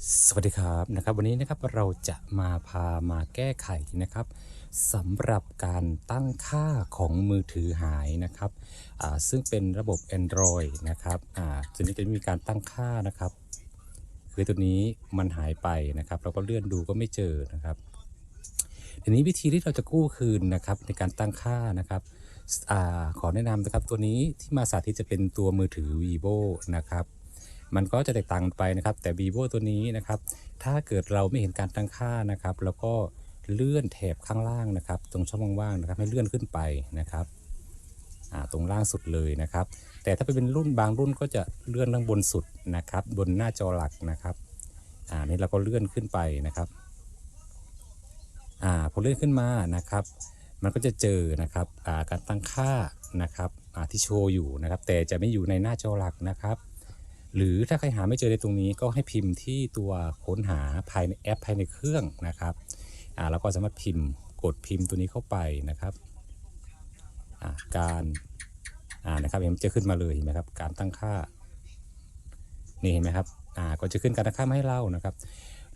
สวัสดีครับนะครับ วันนี้นะครับเราจะมาพามาแก้ไขนะครับสำหรับการตั้งค่าของมือถือหายนะครับซึ่งเป็นระบบ Android นะครับอ่าตัวนี้จะมีการตั้งค่านะครับ คือตัวนี้มันหายไปนะครับ เราก็เลื่อนดูก็ไม่เจอนะครับทีนี้วิธีที่เราจะกู้คืนนะครับในการตั้งค่านะครับอาขอแนะนำนะครับตัวนี้ที่มาสาธิตจะเป็นตัวมือถือ vivo นะครับ มันก็จะแตกต่างไปนะครับ แต่ vivo ตัวนี้นะครับ ถ้าเกิดเราไม่เห็นการตั้งค่านะครับ แล้วก็เลื่อนแถบข้างล่างนะครับ ตรงช่องว่างๆนะครับ ให้เลื่อนขึ้นไปนะครับตรงล่างสุดเลยนะครับ แต่ถ้าเป็นรุ่นบางรุ่นก็จะเลื่อนข้างบนสุดนะครับ บนหน้าจอหลักนะครับอ่านี่เราก็เลื่อนขึ้นไปนะครับอ่าพอเลื่อนขึ้นมานะครับ มันก็จะเจอนะครับอ่าการตั้งค่านะครับอ่าที่โชว์อยู่นะครับ แต่จะไม่อยู่ในหน้าจอหลักนะครับ หรือถ้าใครหาไม่เจอในตรงนี้ก็ให้พิมพ์ที่ตัวค้นหาภายในแอปภายในเครื่องนะครับอ่าแล้วก็สามารถพิมพ์กดพิมพ์ตัวนี้เข้าไปนะครับอ่าการอ่านะครับเห็นจะขึ้นมาเลยเห็นไหมครับการตั้งค่านี่เห็นไหมครับอ่าก็จะขึ้นการตั้งค่ามาให้เรานะครับ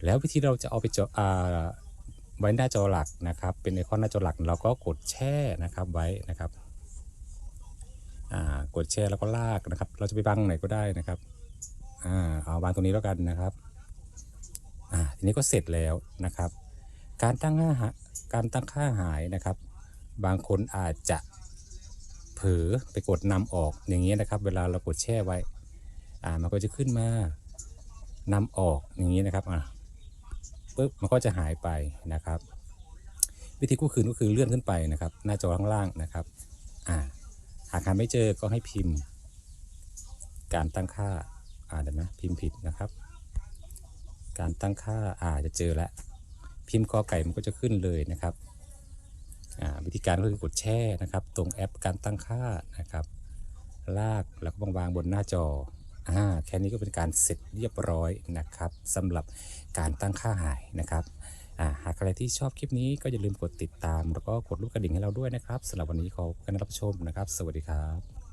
แล้ววิธีเราจะเอาไปจออ่าไว้หน้าจอหลักนะครับ เป็นไอคอนหน้าจอหลักเราก็กดแช่นะครับไว้นะครับกดแช่แล้วก็ลากนะครับ เราจะไปบังไหนก็ได้นะครับ อ่าเอาวางตรงนี้แล้วกันนะครับอ่าทีนี้ก็เสร็จแล้วนะครับ การตั้งค่าหาการตั้งค่าหายนะครับ บางคนอาจจะเผลอไปกดนำออกอย่างนี้ยนะครับ เวลาเรากดแช่ไว้อ่ามันก็จะขึ้นมานำออกอย่างนี้นะครับอ่าปุ๊บมันก็จะหายไปนะครับ วิธีกู้คืนก็คือเลื่อนขึ้นไปนะครับ หน้าจอข้างล่างนะครับอ่าหากหาไม่เจอก็ให้พิมพ์ การตั้งค่า อ่าเดี๋ยวนะพิมพ์ผิดนะครับ การตั้งค่าอ่าจะเจอแล้วพิมพ์กอไก่มันก็จะขึ้นเลยนะครับอ่าวิธีการก็คือกดแช่นะครับ ตรงแอปการตั้งค่านะครับ ลากแล้วก็วางบนหน้าจออ่าแค่นี้ก็เป็นการเสร็จเรียบร้อยนะครับสำหรับการตั้งค่าหายนะครับอ่าหากใครที่ชอบคลิปนี้ก็อย่าลืมกดติดตาม แล้วก็กดรูปกระดิ่งให้เราด้วยนะครับสำหรับวันนี้ขอบคุณที่รับชมนะครับ สวัสดีครับ